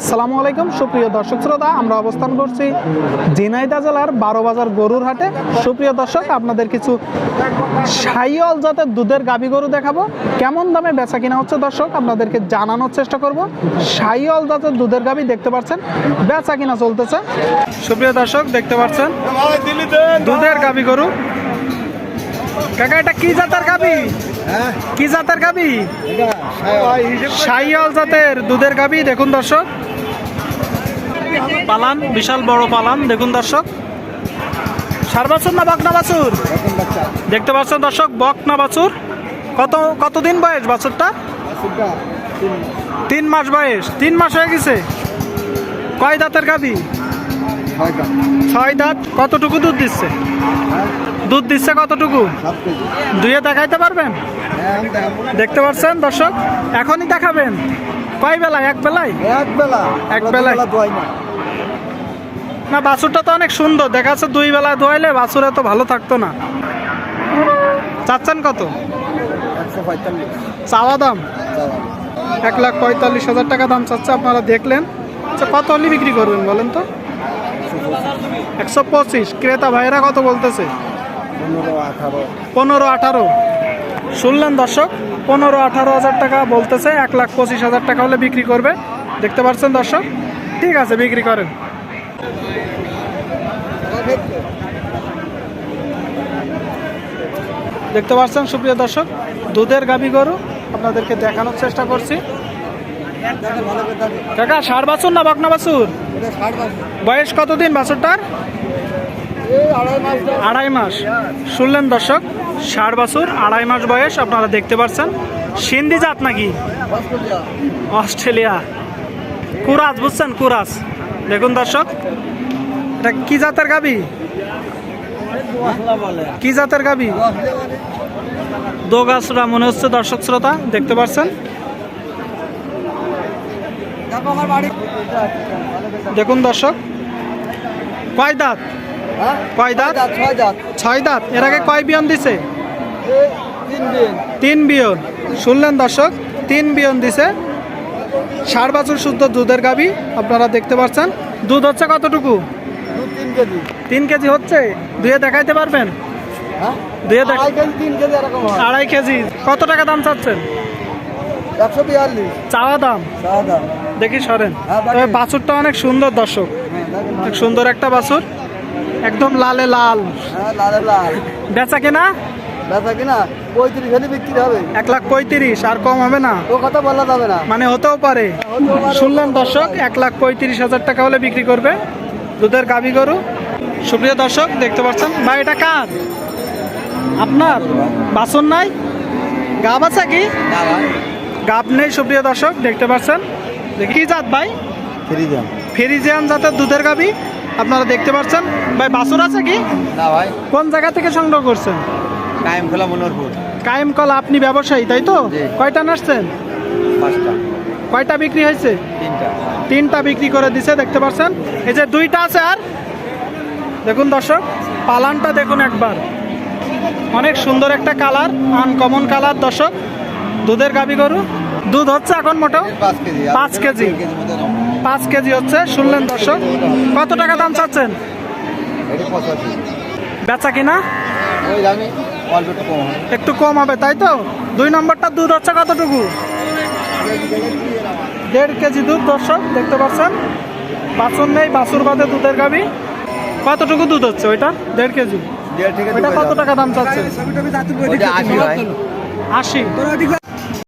আসসালামু আলাইকুম সুপ্রিয় দর্শক শ্রোতা আমরা অবস্থান করছি ঝিনাইদা জেলার বারো বাজার গরুর হাটে সুপ্রিয় দর্শক আপনাদের কিছু সাইয়ল জাতের দুধের গাবি গরু দেখাবো। কেমন দামে বেচা কিনা হচ্ছে দর্শক আপনাদেরকে জানানোর চেষ্টা করব। সাইয়ল জাতের দুধের গাবি দেখতে পাচ্ছেন বেচা কিনা চলতেছে। সুপ্রিয় দর্শক দেখতে পাচ্ছেন দুধের গাবি গরু। কাকা এটা কি জাতের গাবি? কি জাতের গাবি? সাইয়াল জাতের দুধের গাবি দেখুন দর্শক। পালান বিশাল বড় পালান। দেখুন দর্শক। সার বাছুর না বকনা বাছুর? দেখতে পাচ্ছেন দর্শক বকনা বাছুর। কত কতদিন বয়স বাছুরটা? তিন মাস বয়স। তিন মাস হয়ে গেছে। কয় দাঁতের গাবি ছয় দাঁত। কতটুকু দুধ দিচ্ছে? দুধ দিচ্ছে কতটুকু? দুয়ে দেখাইতে পারবেন? দেখতে পাচ্ছেন দর্শক এখনই দেখাবেন। কয় বেলায়? এক বেলায়? এক বেলা। এক বেলায়? না, বাছুরটা তো অনেক সুন্দর। দেখা যাচ্ছে দুই বেলা ধোয়াইলে বাছুর এত ভালো থাকতো না। চাচ্ছেন কত? চাওয়া দাম? এক লাখ পঁয়তাল্লিশ হাজার টাকা দাম চাচ্ছে, আপনারা দেখলেন। আচ্ছা কত হলে বিক্রি করবেন বলেন তো? একশো পঁচিশ। ক্রেতা ভাইয়েরা কত বলতেছে? পনেরো আঠারো। শুনলেন দর্শক? পনেরো আঠারো হাজার টাকা বলতেছে, এক লাখ পঁচিশ হাজার টাকা হলে বিক্রি করবে। দেখতে পাচ্ছেন দর্শক? ঠিক আছে, বিক্রি করেন। দেখতে। পাচ্ছেন, সুপ্রিয় দর্শক, দুধের গাবি গরু, আপনাদেরকে দেখানোর চেষ্টা করছি। কাকা ষাট বাছুর না বকনা বাছুর? বয়স কতদিন বাছুরটার? আড়াই মাস। শুনলেন দর্শক ষাট বছর, আড়াই মাস বয়স, আপনারা দেখতে পাচ্ছেন। সিন্ধি জাত নাকি? অস্ট্রেলিয়া। কুরাস, বুঝছেন, কুরাস। দেখুন দর্শক এটা কি জাতের গাবি? কি জাতের গাবি? দোগাছরা মনে হচ্ছে দর্শক শ্রোতা দেখতে পাচ্ছেন দেখুন দর্শক। কয় দাঁত? কয় দাঁত? ছয় দাঁত এর আগে কয় বিয়ন দিছে? তিন বিয়ন। শুনলেন দর্শক তিন বিয়ন দিছে। ষাট বছর শুদ্ধ দুধের গাবি আপনারা দেখতে পাচ্ছেন দুধ হচ্ছে কতটুকু? তিন কেজি। হচ্ছে? দুয়ে দেখাইতে পারবেন? হ্যাঁ? দুয়ে আড়াই কেজি কত টাকা দাম চাচ্ছেন? একশো বিয়াল্লিশ। চাওয়া দাম? চা দাম। দেখি সরেন। হ্যাঁ, তবে বাছুরটা অনেক সুন্দর দর্শক। হ্যাঁ অনেক সুন্দর একটা বাছুর। একদম লালে লাল। হ্যাঁ লালে লাল। বেচা কেনা? বেচা কিনা? পঁয়ত্রিশ হলে বিক্রি হবে। এক লাখ পঁয়ত্রিশ আর কম হবে না? ও কথা বলা যাবে না। মানে হতেও পারে। হতেও পারে। শুনলেন দর্শক এক লাখ পঁয়ত্রিশ হাজার টাকা হলে বিক্রি করবে। দুধের গাবি গরু। সুপ্রিয় দর্শক দেখতে পাচ্ছেন ভাই এটা কার? আপনার? বাসন নাই? গাব আছে কি? গাব নেই সুপ্রিয় দর্শক দেখতে পাচ্ছেন। কি জাত ভাই? ফ্রি দাম ফেরিজিয়ান জাতের দুধের গাবি আপনারা দেখতে পাচ্ছেন। ভাই বাসন আছে কি? না ভাই। কোন জায়গা থেকে সংগ্রহ করছেন? টাইম খোলা মনোরপুর। কায়েম কলা আপনি ব্যবসায়ী তাই তো? কয়টা নাচছেন? পাঁচটা। কয়টা বিক্রি হয়েছে? তিনটা। বিক্রি করে দিছে দেখতে পাচ্ছেন এই যে দুইটা আছে আর? দেখুন দর্শক পালানটা দেখুন একবার। অনেক সুন্দর একটা কালার আনকমন কালার দর্শক। দুধের গাবি গরু দুধ হচ্ছে এখন মোটো পাঁচ কেজি পাঁচ কেজি। হচ্ছে শুনলেন দর্শক? কত টাকা দাম চাচ্ছেন? বেচা কিনা? একটু কম হবে তাই তো? দুই নম্বরটা দুধ হচ্ছে কতটুকু? দেড় কেজি দুধ দর্শক দেখতে পাচ্ছেন? বাছুর নেই বাছুর বাদে দুধের গাবি কতটুকু দুধ হচ্ছে ওইটা? দেড় কেজি? ওইটা কত টাকা দাম ভাই। আশি।